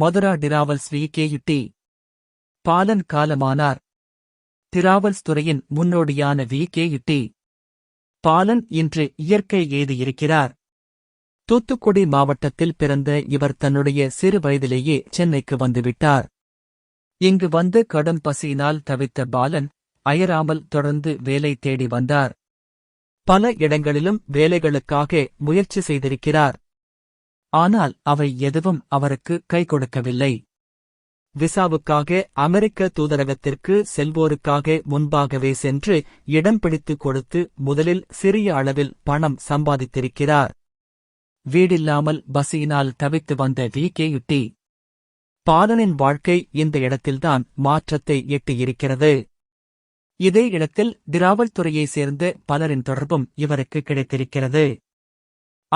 Madura travels V K T Balan காலமானார். Travels துறையின் முன்னோடியான we K T Balan இன்று இயற்கை எய்தி இருக்கிறார். தூத்துக்குடி மாவட்டத்தில் பிறந்த இவர் தன்னுடைய சிறு வயதிலேயே சென்னைக்கு வந்துவிட்டார். இங்கு வந்து கடும் பசியினால் தவித்த பாலன் அயராமல் தொடர்ந்து வேலை தேடி வந்தார். பல இடங்களிலும் வேலைகளுக்காக முயற்சி செய்திருக்கிறார். ஆனால் அவை எதுவும் அவருக்கு கை கொடுக்கவில்லை. விசாவுக்காக அமெரிக்க தூதரகத்திற்கு செல்வோருக்காக முன்பாகவே சென்று இடம் பிடித்துக் கொடுத்து முதலில் சிறிய அளவில் பணம் சம்பாதித்திருக்கிறார். வீடில்லாமல் பசியினால் தவித்து வந்த வி கேயுட்டி பாலனின் வாழ்க்கை இந்த இடத்தில்தான் மாற்றத்தை எட்டியிருக்கிறது. இதே இடத்தில் திராவல் துறையைச் சேர்ந்த பலரின் தொடர்பும் இவருக்கு கிடைத்திருக்கிறது.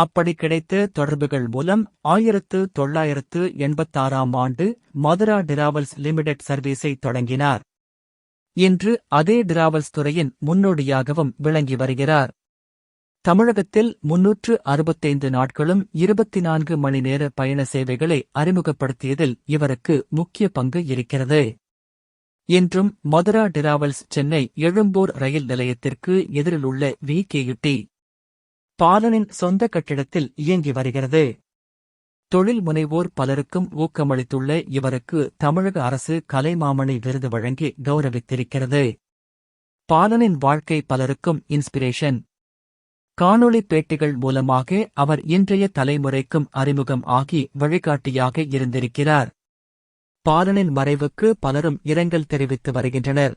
அப்படி கிடைத்த தொடர்புகள் மூலம் ஆயிரத்து தொள்ளாயிரத்து எண்பத்தாறாம் ஆண்டு மதுரா டிராவல்ஸ் லிமிடெட் சர்வீஸை தொடங்கினார். இன்று அதே டிராவல்ஸ் துறையின் முன்னோடியாகவும் விளங்கி வருகிறார். தமிழகத்தில் முன்னூற்று அறுபத்தைந்து நாட்களும் இருபத்தி நான்கு மணி நேர பயண சேவைகளை அறிமுகப்படுத்தியதில் இவருக்கு முக்கிய பங்கு இருக்கிறது. இன்றும் மதுரா டிராவல்ஸ் சென்னை எழும்பூர் ரயில் நிலையத்திற்கு எதிரிலுள்ள வி கேயுடி பாலனின் சொந்த கட்டிடத்தில் இயங்கி வருகிறது. தொழில் முனைவோர் பலருக்கும் ஊக்கமளித்துள்ள இவருக்கு தமிழக அரசு கலைமாமணி விருது வழங்கி கௌரவித்திருக்கிறது. பாலனின் வாழ்க்கை பலருக்கும் இன்ஸ்பிரேஷன் காணொளி பேட்டிகள் மூலமாக அவர் இன்றைய தலைமுறைக்கும் அறிமுகம் ஆகி வழிகாட்டியாக இருந்திருக்கிறார். பாலனின் மறைவுக்கு பலரும் இரங்கல் தெரிவித்து வருகின்றனர்.